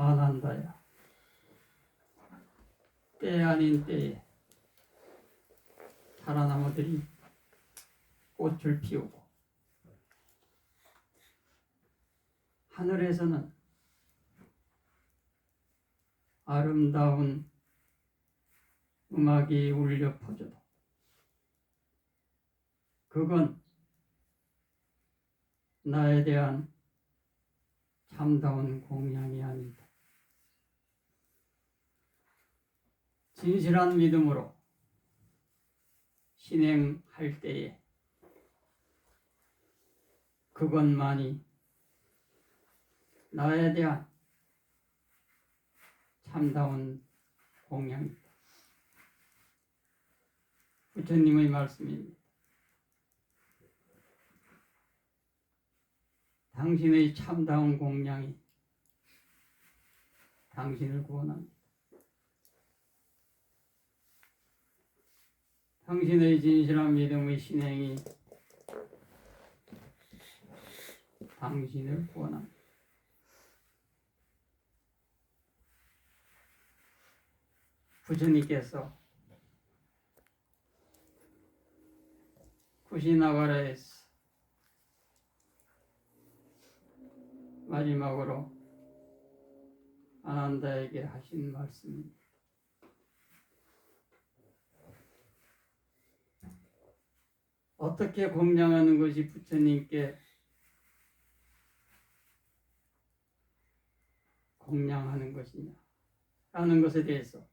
안 한다야. 때 아닌 때에 자라나무들이 꽃을 피우고 하늘에서는 아름다운 음악이 울려 퍼져도 그건 나에 대한 참다운 공양이 아니다. 진실한 믿음으로 신행할 때에 그것만이 나에 대한 참다운 공양이다. 부처님의 말씀입니다. 당신의 참다운 공양이 당신을 구원합니다. 당신의 진실한 믿음의 신행이 당신을 구원합니다. 부처님께서 쿠시나가라에서 마지막으로 아난다에게 하신 말씀입니다. 어떻게 공양하는 것이 부처님께 공양하는 것이냐 라는 것에 대해서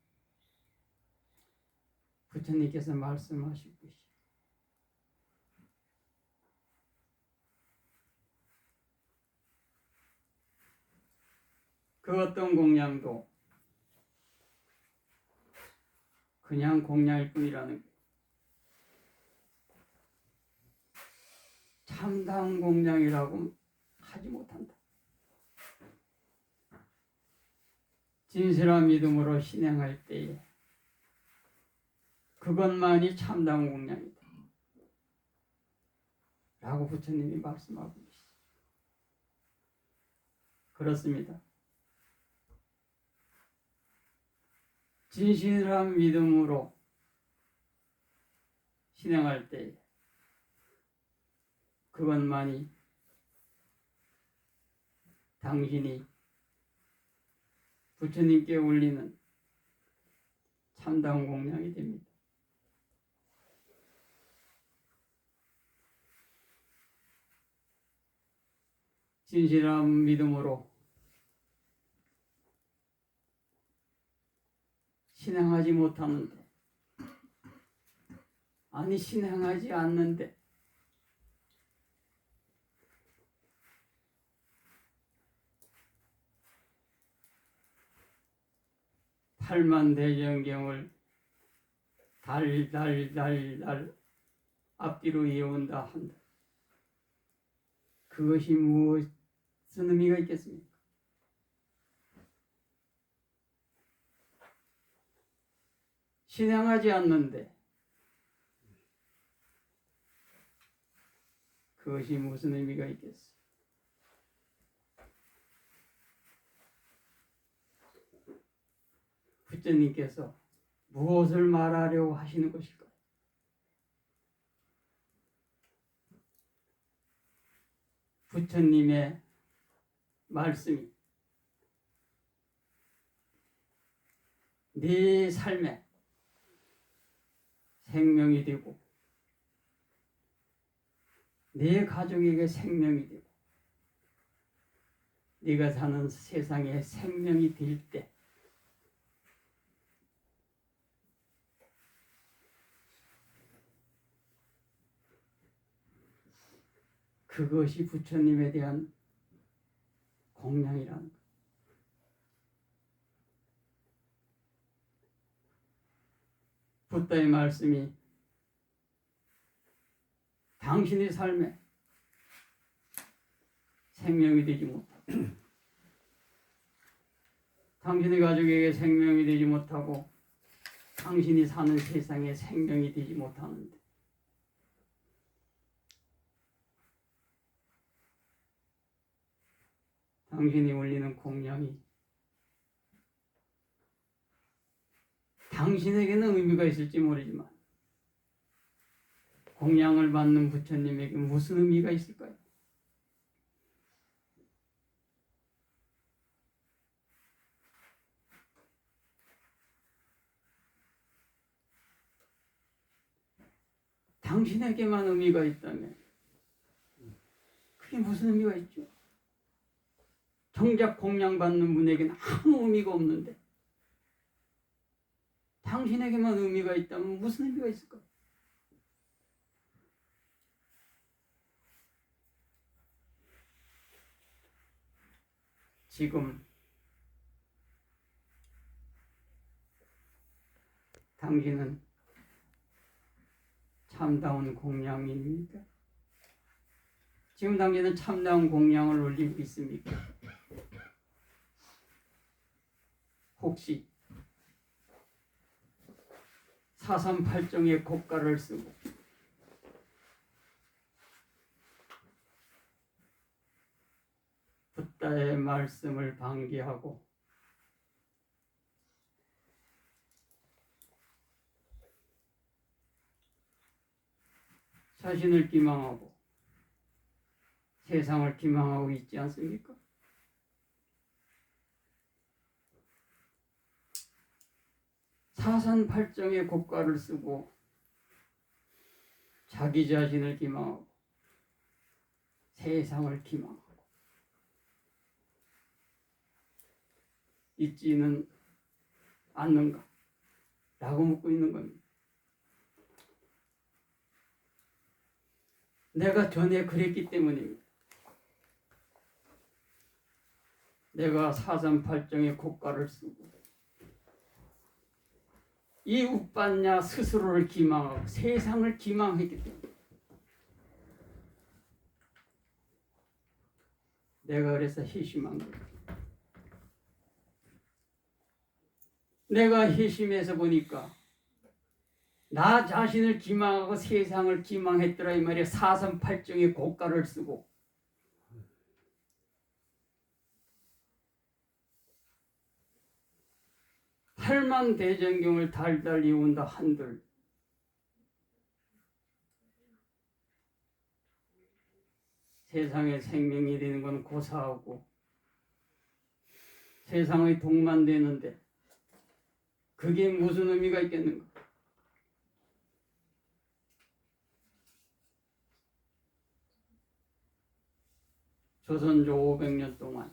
부처님께서 말씀하신 것이 그 어떤 공양도 그냥 공양일 뿐이라는 거. 참다운 공양이라고 하지 못한다. 진실한 믿음으로 신행할 때에 그것만이 참다운 공양이다. 라고 부처님이 말씀하고 계시죠. 그렇습니다. 진실한 믿음으로 신행할 때 그것만이 당신이 부처님께 올리는 참다운 공양이 됩니다. 진실한 믿음으로 신행하지 못하는데 아니 신행하지 않는데 팔만 대전경을 달달달달 앞뒤로 이어온다 한다. 그것이 무슨 의미가 있겠습니까? 신앙하지 않는데 그것이 무슨 의미가 있겠어? 부처님께서 무엇을 말하려고 하시는 것일까요? 부처님의 말씀이 네 삶에 생명이 되고 네 가족에게 생명이 되고 네가 사는 세상에 생명이 될 때 그것이 부처님에 대한 공양이라는 것. 부다의 말씀이 당신의 삶에 생명이 되지 못하고 당신의 가족에게 생명이 되지 못하고 당신이 사는 세상에 생명이 되지 못하는데 당신이 울리는 공양이 당신에게는 의미가 있을지 모르지만 공양을 받는 부처님에게 무슨 의미가 있을까요? 당신에게만 의미가 있다면 그게 무슨 의미가 있죠? 정작 공양받는 분에게는 아무 의미가 없는데 당신에게만 의미가 있다면 무슨 의미가 있을까? 지금 당신은 참다운 공양입니까? 지금 당신은 참다운 공양을 올리고 있습니까? 혹시 사삼팔정의 고가를 쓰고 붓다의 말씀을 방기하고 자신을 기망하고 세상을 기망하고 있지 않습니까? 사산팔정의 고가를 쓰고 자기 자신을 기망하고 세상을 기망하고 있지는 않는가? 라고 묻고 있는 겁니다. 내가 전에 그랬기 때문입니다. 내가 사삼팔정의 고가를 쓰고 이 uk받냐 스스로를 기망하고 세상을 기망했기 때문에 내가 그래서 희심한 거예요. 내가 희심해서 보니까 나 자신을 기망하고 세상을 기망했더라 이 말이야 사삼팔정의 고가를 쓰고 팔만 대전경을 달달 이운다 한들 세상에 생명이 되는 건 고사하고 세상의 동만 되는데 그게 무슨 의미가 있겠는가? 조선조 500년 동안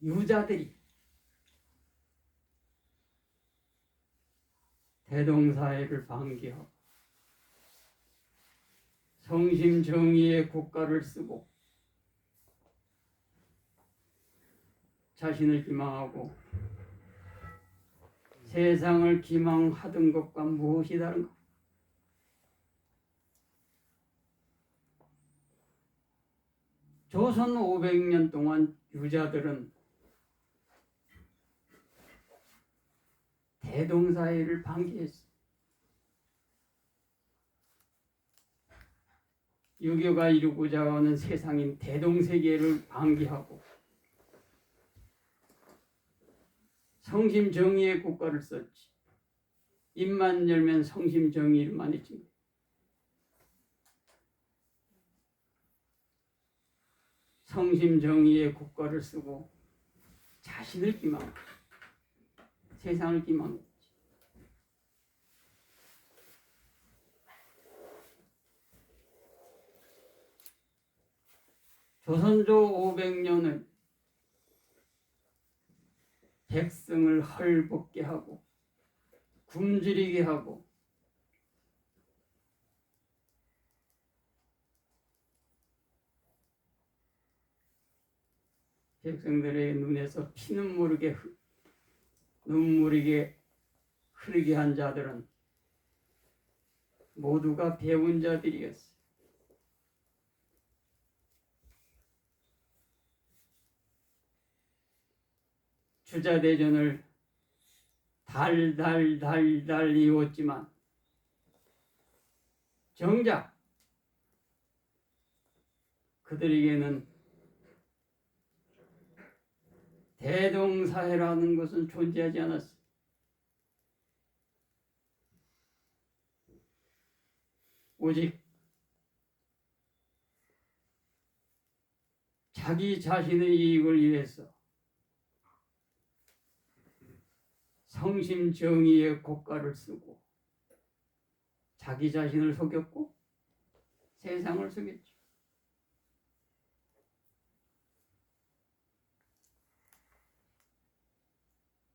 유자들이 대동사회를 방기하고 성심 정의의 국가를 쓰고 자신을 기망하고 세상을 기망하던 것과 무엇이 다른가? 조선 500년 동안 유자들은 대동사회를 방기했어. 유교가 이루고자 하는 세상인 대동세계를 방기하고 성심 정의의 국가를 썼지. 입만 열면 성심 정의만 했지. 성심 정의의 국가를 쓰고 자신을 기망, 세상을 기망했지. 조선조 500년을 백성을 헐벗게 하고 굶주리게 하고 백성들의 눈에서 피는 모르게 흐- 눈물이게 흐르게 한 자들은 모두가 배운 자들이었어. 주자대전을 달달달달 이었지만 정작 그들에게는 대동사회라는 것은 존재하지 않았어요. 오직 자기 자신의 이익을 위해서 성심 정의의 고가를 쓰고 자기 자신을 속였고 세상을 속였죠.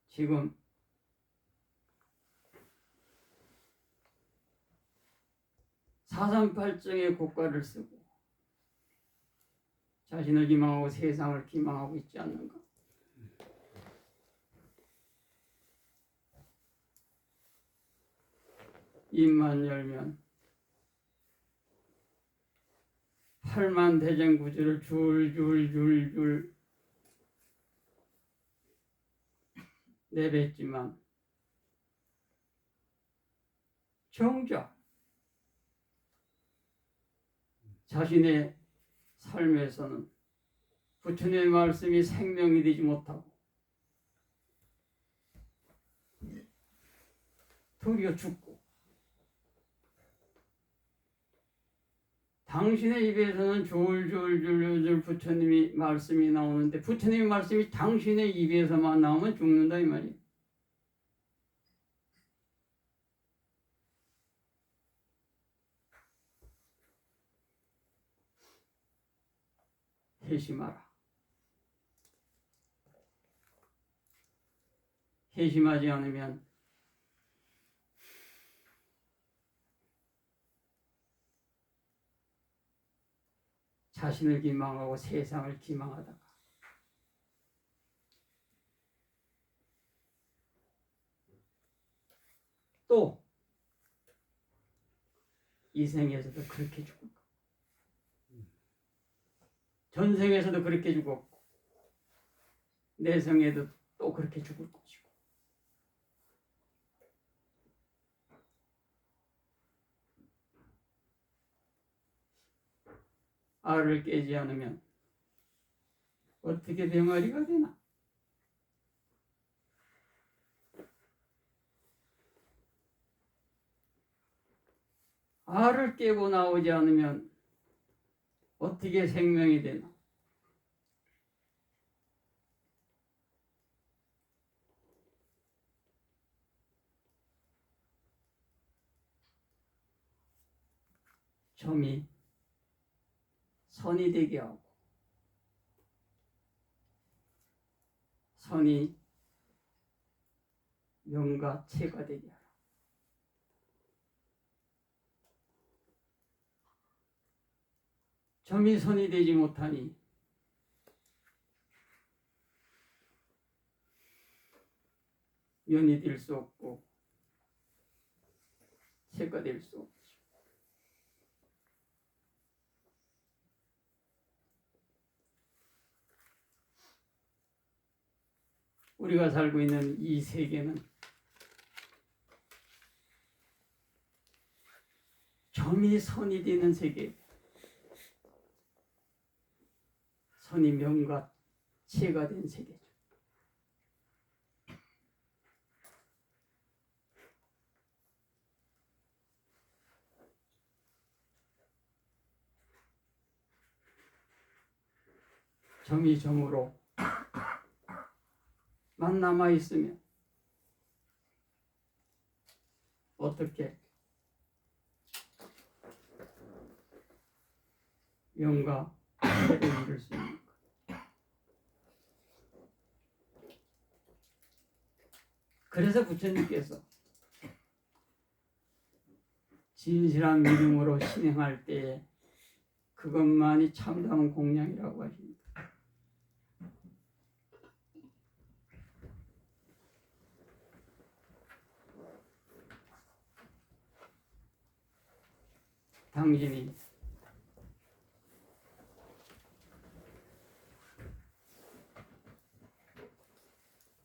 지금 사삼팔정의 고가를 쓰고 자신을 기망하고 세상을 기망하고 있지 않는가? 입만 열면 팔만 대장구지를 줄줄줄줄 내뱉지만 정작 자신의 삶에서는 부처님의 말씀이 생명이 되지 못하고 도리어 죽고 당신의 입에서는 졸졸졸졸 부처님이 말씀이 나오는데 부처님의 말씀이 당신의 입에서만 나오면 죽는다 이 말이에요. 회심하라. 회심하지 않으면 자신을 기망하고 세상을 기망하다가 또 이 생에서도 그렇게 거. 전생에서도 그렇게 죽었고 내생에도 또 그렇게 죽을 것이고 알을 깨지 않으면 어떻게 병아리가 되나? 알을 깨고 나오지 않으면 어떻게 생명이 되나? 점이 선이 되게 하고 선이 명과 체가 되게 하라. 점이 선이 되지 못하니 면이 될 수 없고 체가 될 수 없고 우리가 살고 있는 이 세계는 점이 선이 되는 세계, 선이 명과 체가 된 세계죠. 점이 점으로 만 남아 있으면 어떻게 영과 해를 이룰 수 있는가? 그래서 부처님께서 진실한 믿음으로 신행할 때에 그것만이 참다운 공양이라고 하십니다. 당신이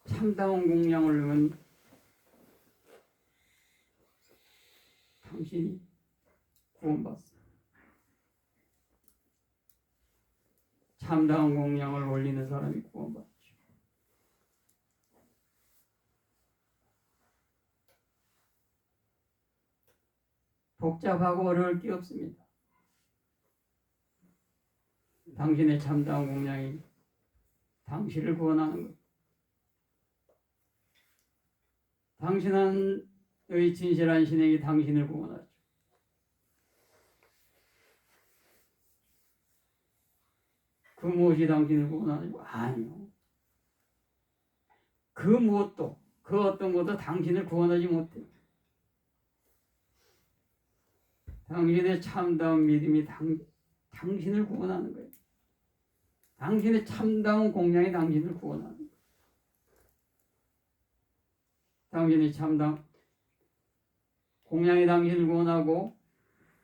참다운 공양을 넣으면 당신이 구원받습니다. 참다운 공양을 올리는 사람이 구원받죠. 복잡하고 어려울 게 없습니다. 당신의 참다운 공양이 당신을 구원하는 것. 당신의 진실한 신에게 당신을 구원하죠. 그 무엇이 당신을 구원하죠? 아니요. 그 무엇도 그 어떤 것도 당신을 구원하지 못해요. 당신의 참다운 믿음이 당, 당신을 구원하는 거예요. 당신의 참다운 공양이 당신을 구원하는 거예요. 당신의 참다운 공양이 당신을 구원하고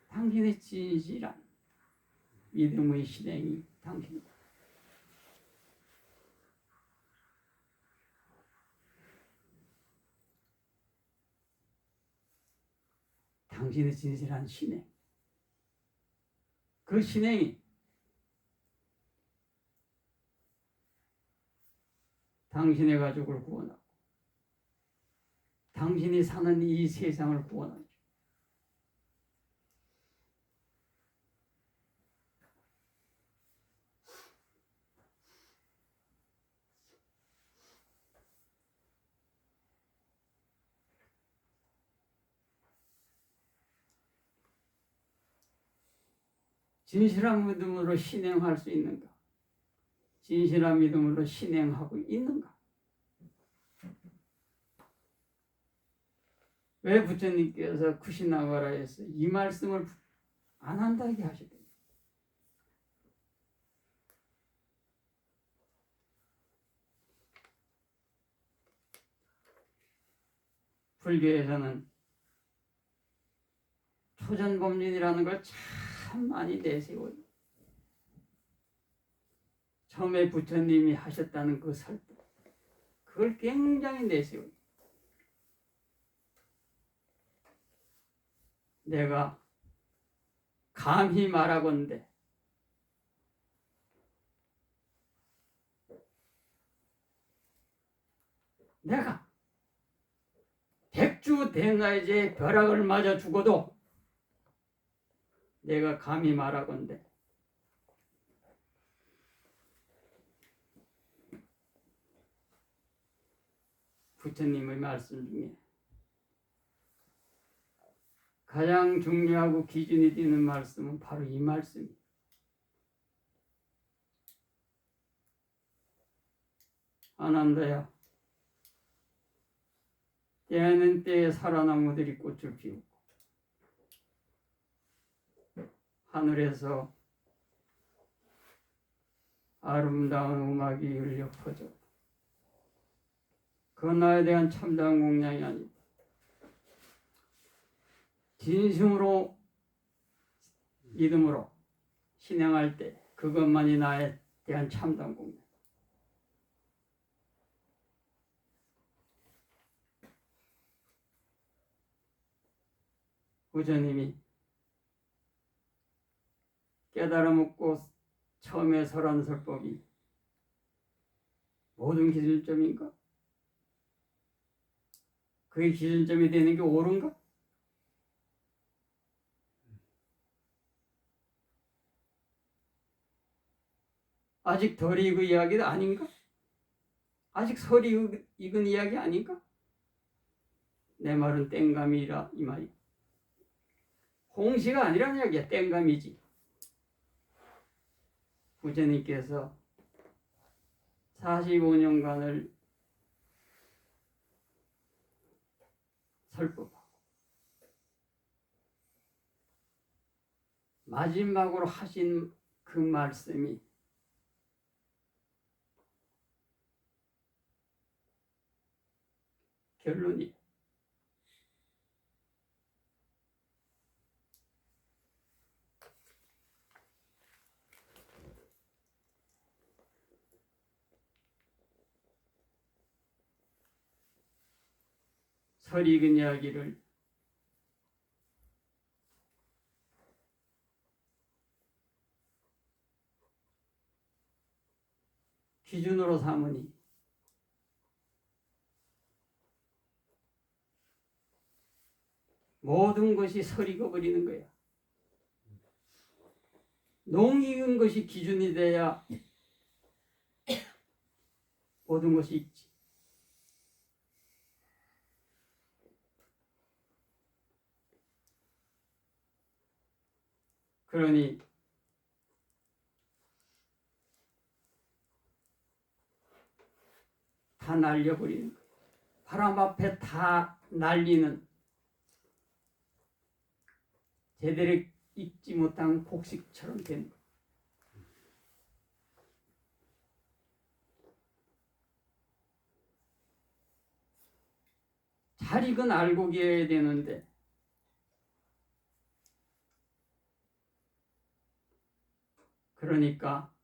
당신의 진실한 믿음의 실행이 당신을 당신의 진실한 신행. 그 신행이 당신의 가족을 구원하고 당신이 사는 이 세상을 구원하죠. 진실한 믿음으로 신행할 수 있는가? 진실한 믿음으로 신행하고 있는가? 왜 부처님께서 쿠시나가라에서 이 말씀을 안 한다게 하시더니 불교에서는 초전법륜이라는 걸참 많이 내세워요. 처음에 부처님이 하셨다는 그 설득, 그걸 굉장히 내세워요. 내가 감히 말하건대 내가 백주 대나이제 벼락을 맞아 죽어도 내가 감히 말하건대 부처님의 말씀 중에 가장 중요하고 기준이 되는 말씀은 바로 이 말씀이에요. 아난다야. 때는 때에 살아나무들이 꽃을 피우고 하늘에서 아름다운 음악이 울려 퍼져. 그건 나에 대한 참다운 공양이 아니다. 진심으로 믿음으로 신앙할 때 그것만이 나에 대한 참다운 공양. 부처님이 깨달아 먹고 처음에 설한 설법이 모든 기준점인가? 그게 기준점이 되는 게 옳은가? 아직 덜 익은 이야기도 아닌가? 아직 익- 익은 이야기 아닌가? 내 말은 땡감이라 이 말이. 홍시가 아니란 이야기야. 땡감이지. 부처님께서 45년간을 설법하고 마지막으로 하신 그 말씀이 결론이 설 익은 이야기를 기준으로 삼으니 모든 것이 설익어 버리는 거야. 농익은 것이 기준이 돼야 모든 것이 있지. 그러니 다 날려버리는. 바람 앞에 다 날리는 제대로 익지 못한 곡식처럼 된 거예요. 잘 익은 알고 계어야 되는데 그러니까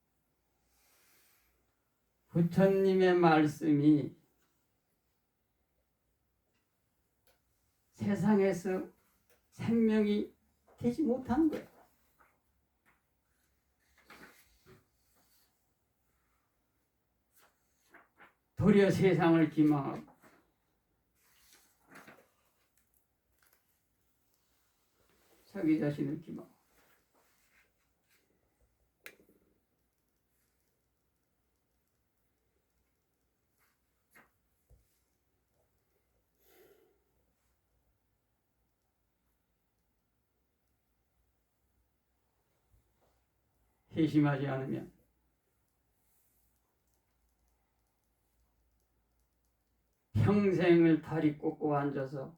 부처님의 말씀이 세상에서 생명이 되지 못하는 거예요. 도리어 세상을 기망하고 자기 자신을 기망. 회심하지 않으면. 평생을 다리 꽂고 앉아서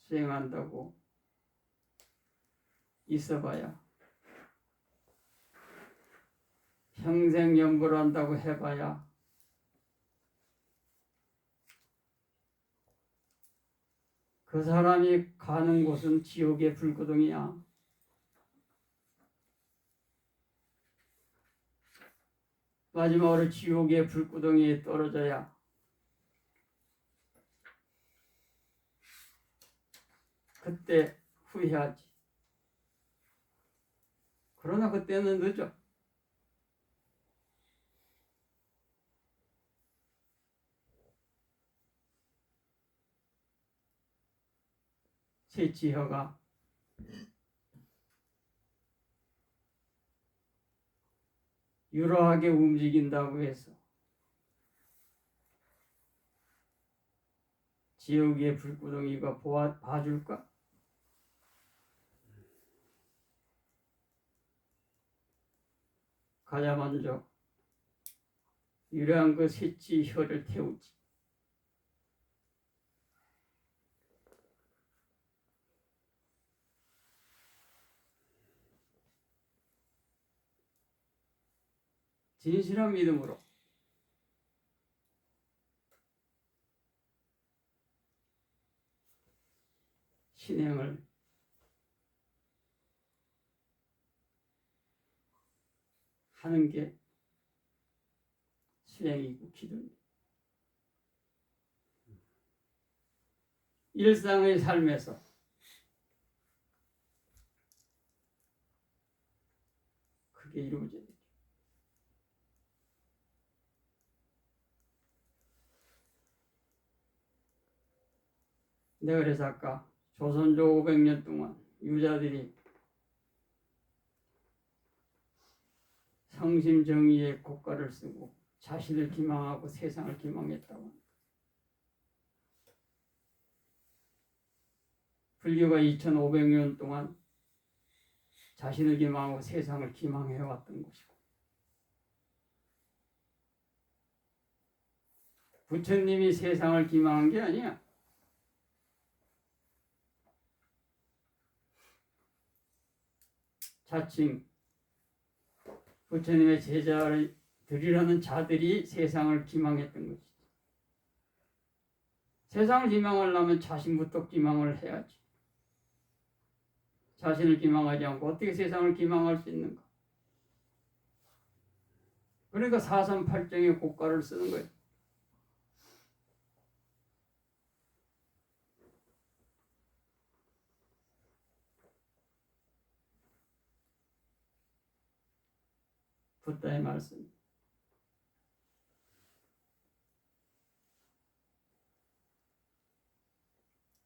수행한다고 있어봐야 평생 연구를 한다고 해봐야 그 사람이 가는 곳은 지옥의 불구덩이야. 마지막으로 지옥의 불구덩이에 떨어져야 그때 후회하지. 그러나 그때는 늦어. 제 지혜가 유로하게 움직인다고 해서 지옥의 불구덩이가 보아, 봐줄까? 가자 먼저 유려한 그 셋지 혀를 태우지. 진실한 믿음으로 신행을 하는 게 수행이고 기도입니다. 일상의 삶에서 그게 이루어져야 돼 내가 그래서 아까 조선조 500년 동안 유자들이 성심 정의의 국가를 쓰고 자신을 기망하고 세상을 기망했다고. 불교가 2500년 동안 자신을 기망하고 세상을 기망해 왔던 것이고 부처님이 세상을 기망한 게 아니야. 자칭 부처님의 제자를 들이라는 자들이 세상을 기망했던 것이지. 세상을 기망하려면 자신부터 기망을 해야지. 자신을 기망하지 않고 어떻게 세상을 기망할 수 있는가? 그러니까 사삼팔정의 고가를 쓰는 거예요. 붓다의 말씀.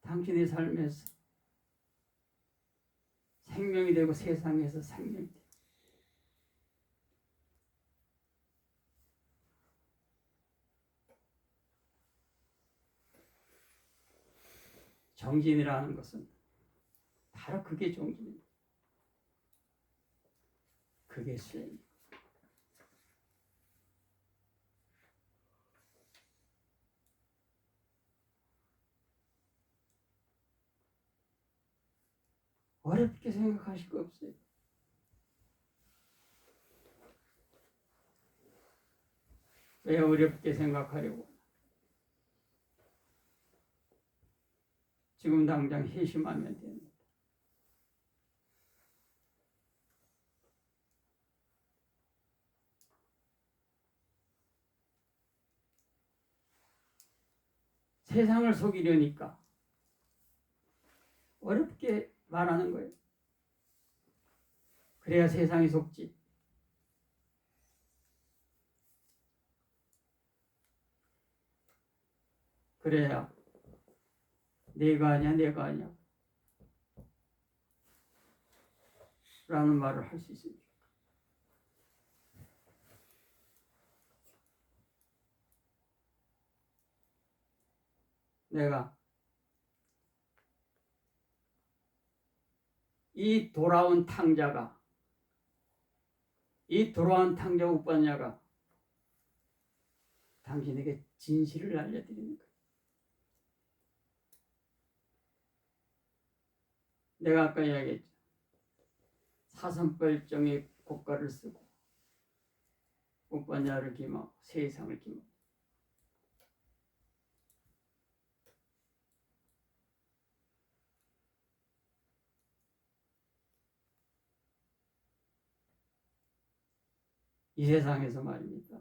당신의 삶에서 생명이 되고 세상에서 생명이 되고 정진이라는 것은 바로 그게 정진입니다. 그게 수행. 어렵게 생각하실 거 없어요. 왜 어렵게 생각하려고? 지금 당장 회심하면 됩니다. 세상을 속이려니까 어렵게 말하는 거예요. 그래야 세상이 속지. 그래야 내가 아니야, 내가 아니야. 라는 말을 할 수 있습니다. 내가 이 돌아온 탕자가 이 돌아온 탕자 오빠냐가 당신에게 진실을 알려드리는 거예요. 내가 아까 이야기했죠. 사선벌정의 고가를 쓰고 오빠냐를 기망 세상을 기망 이 세상에서 말입니다.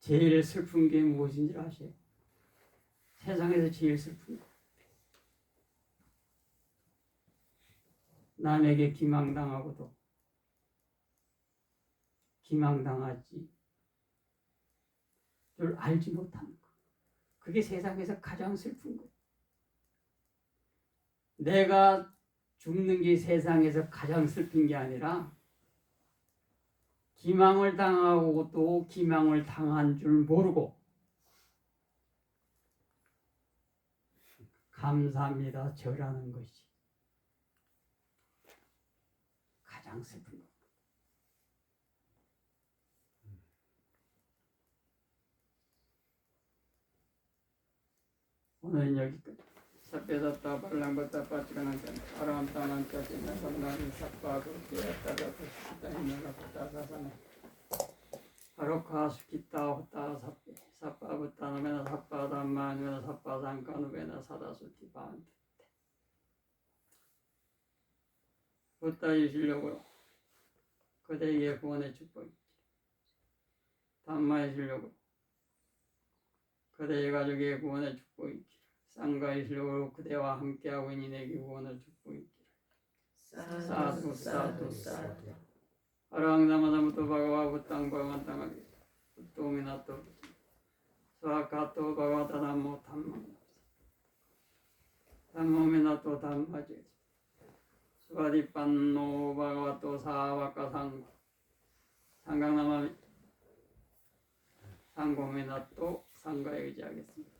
제일 슬픈 게 무엇인지 아세요? 세상에서 제일 슬픈 거. 남에게 기망당하고도 기망당하지 줄 알지 못하는 거. 그게 세상에서 가장 슬픈 거예요. 내가 죽는 게 세상에서 가장 슬픈 게 아니라 기망을 당하고 또 기망을 당한 줄 모르고 감사합니다 저라는 것이 가장 슬픈 것. 오늘은 여기까지. 삽배졌다 발랑받다 빠지가난다 아람 따난 짜지나 상나니 삭바도 되었다가 시다 있나가 다사사네. 바로카 스키타 호타 삽배 삽바부타 노메나 삽바담마누나 삽바상카누베나 사다수티 바한테. 부타 이시려고 그대의 구원의 축복이 담마이시려고 그대의 가족의 구원의 축복이 쌍가의 실력으로 그대와 함께하고 있니 내게 구원을 축복이기를. 사두 사두 사두 아랑다마다무토 바가와 부 땅 바가만 땅하게. 부똥이나토 스와카토 바가와타 담모 담마 담모메나토 담마제 스와디빤노 바가와토 사와카 상 상강나마 상공메나토 상가에 의지하겠습니다.